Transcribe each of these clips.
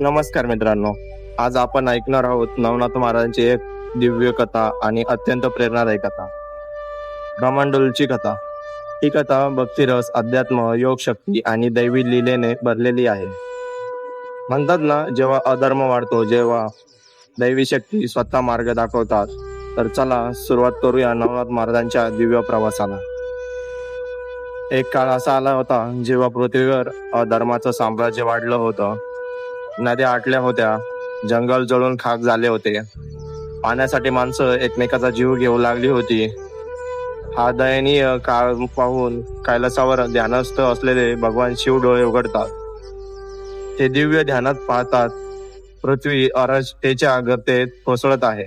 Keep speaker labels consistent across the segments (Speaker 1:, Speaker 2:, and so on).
Speaker 1: नमस्कार मित्रांनो. आज आपण ऐकणार आहोत नवनाथ महाराजांची एक दिव्य कथा आणि अत्यंत प्रेरणादायी कथा. ब्रह्मांडोलची कथा. ही कथा भक्तिरस अध्यात्म योग शक्ती आणि दैवी लीलेने भरलेली आहे. म्हणतात ना जेव्हा अधर्म वाढतो जेव्हा दैवी शक्ती स्वतः मार्ग दाखवतात तर चला सुरुवात करूया नवनाथ महाराजांच्या दिव्य प्रवासाला. एक काळ असा आला होता जेव्हा पृथ्वीवर अधर्माचं साम्राज्य वाढलं होतं. नद्या आटल्या होत्या. जंगल जळून खाक झाले होते. पाण्यासाठी माणसं एकमेकाचा जीव घेऊ लागली होती. हा दयनीय काळ पाहून कैलासावर ध्यानस्थ असलेले भगवान शिव डोळे उघडतात. ते दिव्य ध्यानात पाहतात. पृथ्वी अरजतेच्या गतेत कोसळत आहे.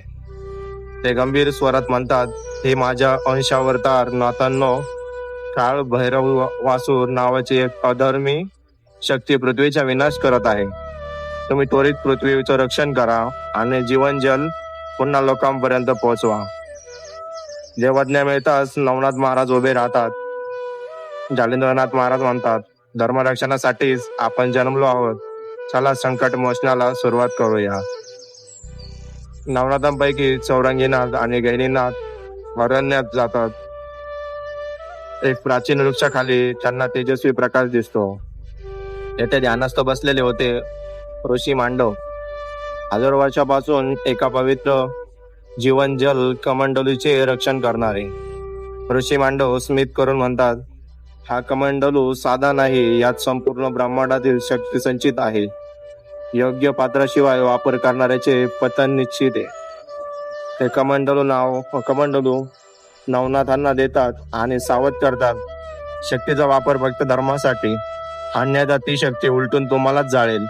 Speaker 1: ते गंभीर स्वरात म्हणतात हे माझ्या अंशावरतार नातांनो काळ भैरव वासूर नावाची एक अधर्मी शक्ती पृथ्वीचा विनाश करत आहे. तुम्ही त्वरित पृथ्वीचं रक्षण करा आणि जीवन जल पुन्हा लोकांपर्यंत पोहोचवा. देवज्ञा मिळताच नवनाथ महाराज उभे राहतात. जालिंद्रनाथ महाराज म्हणतात धर्मरक्षणासाठीच आपण जन्मलो आहोत. चला संकट मोचण्याला सुरुवात करूया. नवनाथांपैकी चौरंगीनाथ आणि गैनीनाथ अरण्यात जातात. एक प्राचीन वृक्षाखाली त्यांना तेजस्वी प्रकाश दिसतो. येथे ध्यानस्थ बसलेले होते. ऋषी मांडव. हजार वर्षापासून एका पवित्र जीवन जल कमंडलूचे रक्षण करणारे. ऋषी मांडव स्मित करून म्हणतात हा कमंडलू साधा नाही यात संपूर्ण ब्रह्मांडातील शक्ती संचित आहे. योग्य पात्राशिवाय वापर करणाऱ्याचे पतन निश्चित आहे. ते कमंडलू नाव कमंडलू नवनाथांना देतात आणि सावध करतात. शक्तीचा वापर फक्त धर्मासाठी. अन्यथा ती शक्ती उलटून तुम्हालाच जाळेल.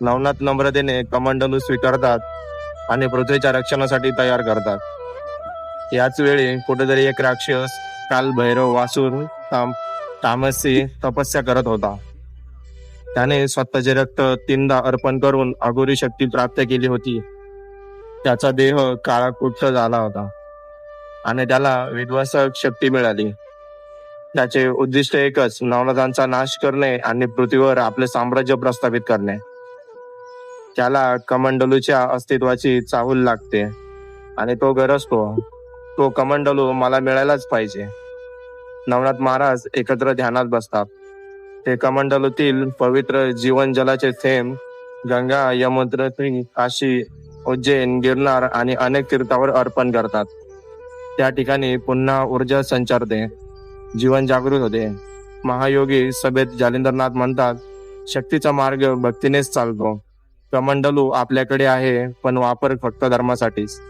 Speaker 1: नवनाथ नम्रतेने कमंडलू स्वीकारतात आणि पृथ्वीच्या रक्षणासाठी तयार करतात. याच वेळी कुठेतरी एक राक्षस काल भैरव वासूर ताम तामसी तपस्या करत होता. त्याने स्वतःचे रक्त तीनदा अर्पण करून अघोरी शक्ती प्राप्त केली होती. त्याचा देह काळाकुट्ट झाला होता आणि त्याला विध्वंसक शक्ती मिळाली. त्याचे उद्दिष्ट एकच नवनाथांचा नाश करणे आणि पृथ्वीवर आपले साम्राज्य प्रस्थापित करणे. त्याला कमंडलूच्या अस्तित्वाची चाहूल लागते. आणि तो गरजतो तो कमंडलू मला मिळायलाच पाहिजे. नवनाथ महाराज एकत्र ध्यानात बसतात. ते कमंडलूतील पवित्र जीवन जलाचे थेंब गंगा यमुद्री काशी उज्जैन गिरनार आणि अनेक तीर्थावर अर्पण करतात. त्या ठिकाणी पुन्हा ऊर्जा संचारते जीवन जागृत होते. महायोगी सभेत जालिंदरनाथ म्हणतात शक्तीचा मार्ग भक्तीनेच चालतो. कमंडलू आपल्याकडे आहे पण वापर फक्त धर्मासाठीच.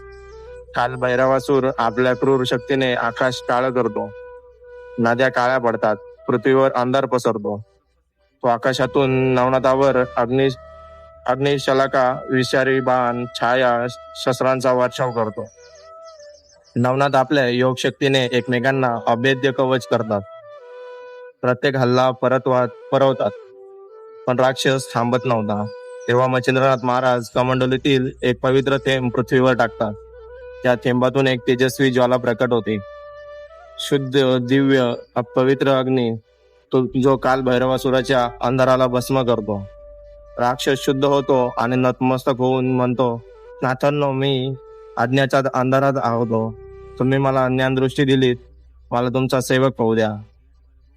Speaker 1: काल भैरवासूर आपल्या क्रूर शक्तीने आकाश काळ करतो. नद्या काळ्या पडतात पृथ्वीवर अंधार पसरतो. तो आकाशातून नवनाथावर अग्नि अग्निशलाका विषारी बाण छाया शस्त्रांचा वर्षाव करतो. नवनाथ आपल्या योग शक्तीने एकमेकांना अभेद्य कवच करतात. प्रत्येक हल्ला परतवात परवतात. पण राक्षस थांबत नव्हता. तेव्हा मच्छिंद्रनाथ महाराज कमंडलीतील एक पवित्र थेंब पृथ्वीवर टाकतात. त्या थेंबातून एक तेजस्वी ज्वाला प्रकट होते. शुद्ध दिव्य पवित्र अग्नी तो जो काल भैरवासुराच्या अंधाराला भस्म करतो. राक्षस शुद्ध होतो आणि नतमस्तक होऊन म्हणतो नाथांनो मी अज्ञाच्या अंधारात आहोतो. तुम्ही मला ज्ञानदृष्टी दिलीत. मला तुमचा सेवक पाहू द्या.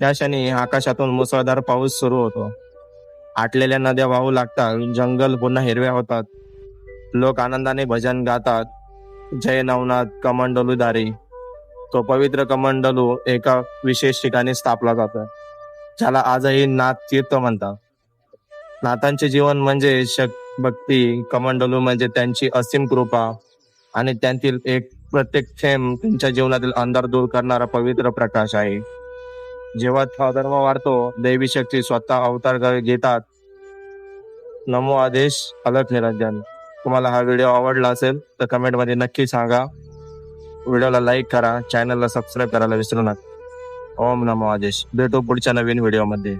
Speaker 1: त्या क्षणी आकाशातून मुसळधार पाऊस सुरू होतो. आटलेल्या नद्या वाहू लागतात. जंगल पुन्हा हिरव्या होतात. लोक आनंदाने भजन गातात. जय नवनाथ कमंडलूदारी तो पवित्र कमंडलू एका विशेष ठिकाणी स्थापला जातो. ज्याला आजही नाथ तीर्थ म्हणतात. नाथांचे जीवन म्हणजे शक भक्ती. कमंडलू म्हणजे त्यांची असीम कृपा. आणि त्यांतील एक प्रत्येक थेंब त्यांच्या जीवनातील अंधार दूर करणारा पवित्र प्रकाश आहे. जेव्हा धर्म वाढतो दैवी शक्ती स्वतः अवतार घेतात. नमो आदेश अलग निरंजन. तुम्हाला हा व्हिडिओ आवडला असेल तर कमेंटमध्ये नक्की सांगा. व्हिडिओला लाईक करा चॅनलला सबस्क्राईब करायला विसरू नका. ओम नमो आदेश. भेटू पुढच्या नवीन व्हिडिओमध्ये.